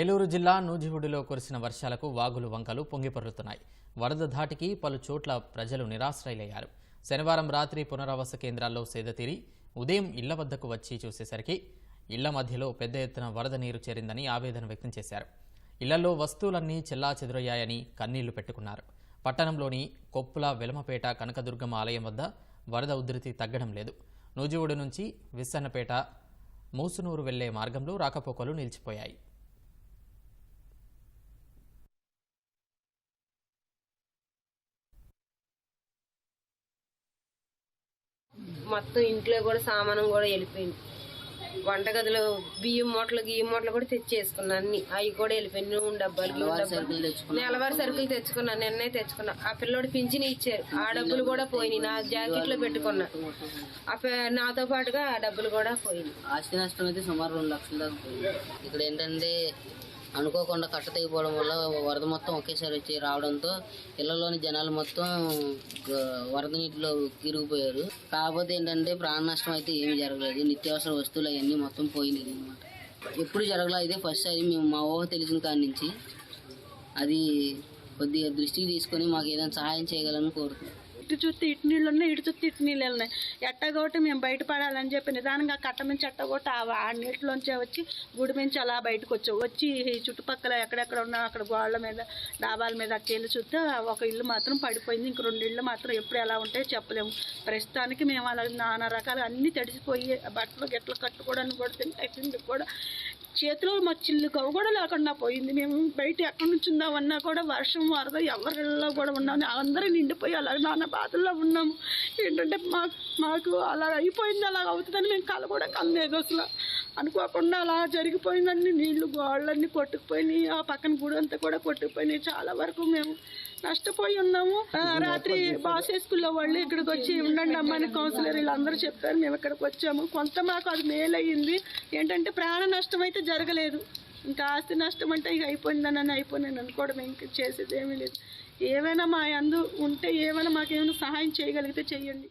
ఏలూరు జిల్లా నూజివీడులో కురిసిన వర్షాలకు వాగులు వంకలు పొంగిపొర్లుతున్నాయి వరద ధాటికి పలు చోట్ల ప్రజలు నిరాశ్రయులయ్యారు. శనివారం రాత్రి పునరావాస కేంద్రాల్లో సేదతీరి ఉదయం ఇళ్ళ వద్దకు వచ్చి చూసేసరికి ఇళ్ళ మధ్యలో పెద్ద ఎత్తున వరద నీరు చేరిందని ఆవేదన వ్యక్తం చేశారు. ఇళ్ళలో వస్తువులన్నీ చెల్లా చెదురయ్యాయని కన్నీళ్ళు పెట్టుకున్నారు. పట్టణంలోని కొప్పుల వెలమపేట కనకదుర్గమ్మ ఆలయం వద్ద వరద ఉధృతి తగ్గడం లేదు. నూజివీడు నుంచి విస్సన్నపేట మూసునూరు వెళ్ళే మార్గంలో రాకపోకలు నిలిచిపోయాయి. మొత్తం ఇంట్లో కూడా సామానం కూడా వెళ్ళిపోయింది. వంటగదిలో బియ్యం మూటలు గియ్యం మూటలు కూడా తెచ్చేసుకున్నా అన్ని. అవి కూడా వెళ్ళిపోయింది నూనె డబ్బాలు నెలవారి సరుకులు తెచ్చుకున్నా. నిన్నే తెచ్చుకున్నా. ఆ పిల్లోడు పింఛన్ ఇచ్చారు. ఆ డబ్బులు కూడా పోయినాయి. నా జాకెట్లో పెట్టుకున్నా. ఆ నాతో పాటుగా ఆ డబ్బులు కూడా పోయినాయి. ఆస్తి నష్టం అయితే సుమారు రెండు లక్షల దాకా ఇక్కడ ఏంటంటే అనుకోకుండా కట్ట తెగిపోవడం వల్ల వరద మొత్తం ఒకేసారి వచ్చి రావడంతో ఇళ్ళలోని జనాలు మొత్తం వరద నీటిలో ఇరిగిపోయారు. కాకపోతే ఏంటంటే ప్రాణ నష్టం అయితే ఏమీ జరగలేదు. నిత్యావసర వస్తువులు అవన్నీ మొత్తం పోయినాయి అనమాట ఎప్పుడు జరగలేదు ఇదే ఫస్ట్ సారి మేము మా ఊహ తెలిసిన కాడి నుంచి. అది కొద్దిగా దృష్టికి తీసుకొని మాకు ఏదైనా సహాయం చేయగలని కోరుతున్నాం. ఇటు చూస్తే ఇటు నీళ్ళు ఉన్నాయి ఇటు చూస్తే ఇటు నీళ్ళు ఉన్నాయి. ఎట్టగొట్టి మేము బయటపడాలని చెప్పి నిదానంగా కట్ట నుంచి ఎట్టగొట్టి ఆ నీటిలోంచే వచ్చి గుడి నుంచి అలా బయటకు వచ్చాం. వచ్చి చుట్టుపక్కల ఎక్కడెక్కడ ఉన్నా అక్కడ గోడల మీద డాబాల మీద అట్టేళ్ళు చూస్తే ఒక ఇల్లు మాత్రం పడిపోయింది. ఇంక రెండు ఇళ్ళు మాత్రం ఎప్పుడు ఎలా ఉంటాయో చెప్పలేము. ప్రస్తుతానికి మేము అలా నానా రకాలు అన్నీ తడిసిపోయి బట్టలు గిట్టలు కట్టుకోవడానికి కూడా తింటే కూడా చేతిలో మా చిల్లు కవ్వు కూడా లేకుండా పోయింది. మేము బయట ఎక్కడి నుంచి ఉందామన్నా కూడా వర్షం వరద ఎవరిలో కూడా ఉన్నాము అందరూ నిండిపోయి అలా నాన్న బాధల్లో ఉన్నాము. ఏంటంటే మాకు మాకు అలా అయిపోయింది అలా అవుతుందని మేము కల కూడా కలలేదు అసలు అనుకోకుండా అలా జరిగిపోయిందండి. నీళ్ళు గోళ్ళన్నీ కొట్టుకుపోయినాయి. ఆ పక్కన గుడి అంతా కూడా కొట్టుకుపోయినాయి. చాలా వరకు మేము నష్టపోయి ఉన్నాము. రాత్రి బాసే స్కూల్లో వాళ్ళు ఇక్కడికి వచ్చి ఉండండి అమ్మని కౌన్సిలర్ వీళ్ళందరూ చెప్పారు. మేము ఇక్కడికి వచ్చాము. కొంత మాకు అది మేలయ్యింది. ఏంటంటే ప్రాణ నష్టం అయితే జరగలేదు. ఇంకా ఆస్తి నష్టం అంటే ఇక అయిపోయిందని అయిపోయిందని అనుకోవడం ఇంకా చేసేది ఏమీ లేదు. ఏమైనా మా అందు ఉంటే ఏమైనా మాకేమైనా సహాయం చేయగలిగితే చెయ్యండి.